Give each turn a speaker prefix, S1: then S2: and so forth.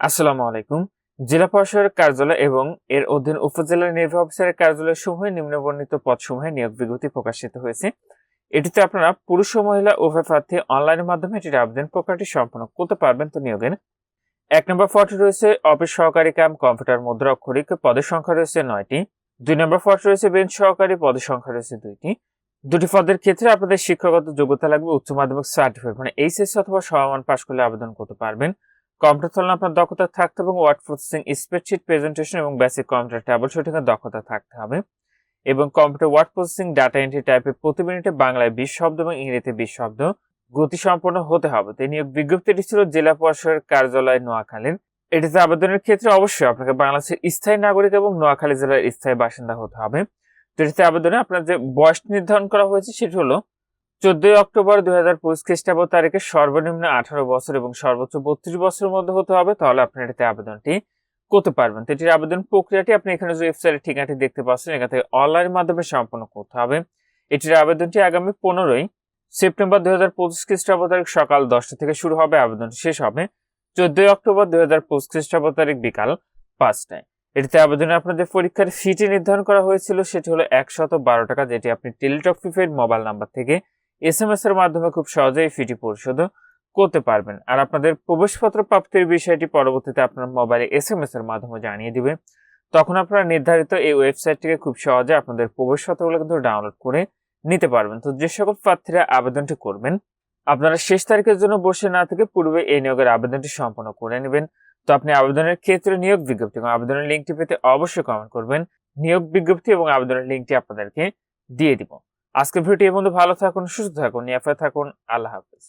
S1: আসসালামু আলাইকুম। জেলা পরিষদের কার্যালয় এবং এর অধীন উপজেলা নির্বাহী অফিসারের কার্যালয় সমূহে নিম্নবর্ণিত পদসমূহে নিয়োগ বিজ্ঞপ্তি প্রকাশিত হয়েছে। এটিতে আপনারা পুরুষ ও মহিলা উভয় প্রার্থী অনলাইনের মাধ্যমে এটির আবেদন প্রক্রিয়াটি সম্পন্ন করতে পারবেন তো নিয়োগের। এক নম্বর পদটি রয়েছে অফিস সহকারী কাম, কম্পিউটার, মুদ্রা, অক্ষরিক, পদের সংখ্যা রয়েছে নয়টি। দুই নম্বর পদ রয়েছে বেঞ্চ সহকারী, পদের সংখ্যা রয়েছে দুইটি। দুটি পদের ক্ষেত্রে আপনাদের শিক্ষাগত যোগ্যতা লাগবে উচ্চ মাধ্যমিক সার্টিফিকেট মানে এইচএস অথবা সমান পাশ করলে আবেদন করতে পারবেন। কম্পিউটার চালানো আপনার দক্ষতা থাকতে এবং ওয়ার্ড প্রসেসিং স্প্রেডশিট প্রেজেন্টেশন এবং বেসিক কম্পিউটার ট্যাবল শুটিংয়ের দক্ষতা থাকতে হবে। এবং computer word processing data entry টাইপের প্রতি মিনিটে বাংলায় বিশ শব্দ এবং ইংরেজিতে বিশ শব্দ গতি সম্পন্ন হতে হবে। তো এই নিয়োগ বিজ্ঞপ্তিটি ছিল জেলা পরিষদের কার্যালয় নোয়াখালীর। এটিতে আবেদনের ক্ষেত্রে অবশ্যই আপনাকে বাংলাদেশের স্থায়ী নাগরিক এবং নোয়াখালী জেলার স্থায়ী বাসিন্দা হতে হবে। তো এটিতে আবেদনে আপনার যে বয়স নির্ধারণ করা হয়েছে সেটি হলো চোদ্দই অক্টোবর দুই হাজার পঁচিশ খ্রিস্টাব্দ তারিখে সর্বনিম্ন আঠারো বছর এবং সর্বোচ্চ বত্রিশ বছরের মধ্যে হতে হবে, তাহলে আপনি এটিতে আবেদনটি করতে পারবেন। তো এটির আবেদন প্রক্রিয়াটি আপনি এখানে যে ওয়েবসাইটের ঠিকানাটি দেখতে পাচ্ছেন, এখান থেকে অনলাইনের মাধ্যমে সম্পন্ন করতে হবে। এটির আবেদনটি আগামী পনেরোই সেপ্টেম্বর দুই হাজার পঁচিশ খ্রিস্টাব্দ তারিখ সকাল দশটা থেকে শুরু হবে আবেদন শেষ হবে চোদ্দই অক্টোবর দুই হাজার পঁচিশ খ্রিস্টাব্দ তারিখ বিকাল পাঁচটায়। এটিতে আবেদনে আপনাদের পরীক্ষার ফিটি নির্ধারণ করা হয়েছিল, সেটি হলো একশত বারো টাকা, যেটি আপনি টেলিটক প্রিপেড মোবাইল নাম্বার থেকে এস এম এস এর মাধ্যমে খুব সহজেই ফিটি পরিশোধ করতে পারবেন। আর আপনাদের প্রবেশপত্র প্রাপ্তির বিষয়টি পরবর্তীতে আপনার মোবাইলে এস এম এস এর মাধ্যমে জানিয়ে দিবে। তখন আপনারা নির্ধারিত এই ওয়েবসাইটটিকে খুব সহজে আপনাদের প্রবেশপত্রগুলো কিন্তু ডাউনলোড করে নিতে পারবেন। তো যে সকল প্রার্থীরা আবেদনটি করবেন, আপনারা শেষ তারিখের জন্য বসে না থেকে পূর্বে এই নিয়োগের আবেদনটি সম্পন্ন করে নেবেন। তো আপনি আবেদনের ক্ষেত্রে নিয়োগ বিজ্ঞপ্তি এবং আবেদনের লিঙ্কটি পেতে অবশ্যই কমেন্ট করবেন। নিয়োগ বিজ্ঞপ্তি এবং আবেদনের লিঙ্কটি আপনাদেরকে দিয়ে দিব। আজকের ভিডিওটি এই বন্ধু ভালো থাকুন সুস্থ থাকুন নিরাপদে থাকুন। আল্লাহ হাফেজ।